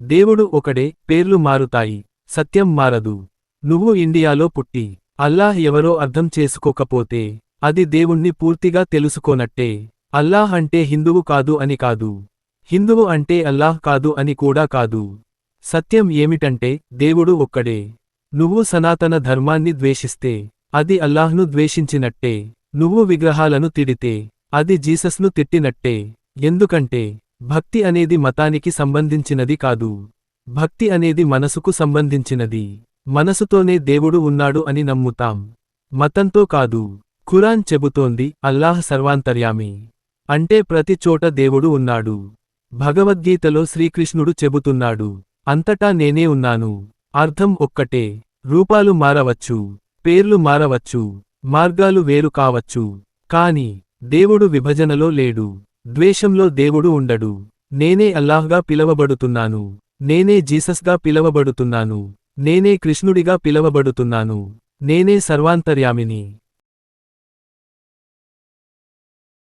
దేవుడు ఒకడే పేర్లు మారుతాయి సత్యం మారదు. నువ్వు ఇండియాలో పుట్టి అల్లాహ్ ఎవరో అర్థం చేసుకోకపోతే అది దేవుణ్ణి పూర్తిగా తెలుసుకోనట్టే. అల్లాహ్ అంటే హిందువు కాదు అని కాదు. హిందువు అంటే అల్లాహ్ కాదు అని కూడా కాదు. సత్యం ఏమిటంటే దేవుడు ఒక్కడే. నువ్వు సనాతన ధర్మాన్ని ద్వేషిస్తే అది అల్లాహ్ను ద్వేషించినట్టే. నువ్వు విగ్రహాలను తిడితే అది జీసస్ను తిట్టినట్టే. ఎందుకంటే భక్తి అనేది మతానికి సంబంధించినది కాదు. భక్తి అనేది మనసుకు సంబంధించినది. మనసుతోనే దేవుడు ఉన్నాడు అని నమ్ముతాం. మతంతో కాదు. ఖురాన్ చెబుతోంది అల్లాహ్ సర్వాంతర్యామి. అంటే ప్రతి చోట దేవుడు ఉన్నాడు. భగవద్గీతలో శ్రీకృష్ణుడు చెబుతున్నాడు అంతటా నేనే ఉన్నాను. అర్థం ఒక్కటే. రూపాలు మారవచ్చు పేర్లు మారవచ్చు మార్గాలు వేరు కావచ్చు. కాని దేవుడు విభజనలో లేడు. ద్వేషంలో దేవుడు ఉండడు. నేనే అల్లాహ్గా పిలవబడుతున్నాను. నేనే జీసస్గా పిలవబడుతున్నాను. నేనే కృష్ణుడిగా పిలవబడుతున్నాను. నేనే సర్వాంతర్యామిని.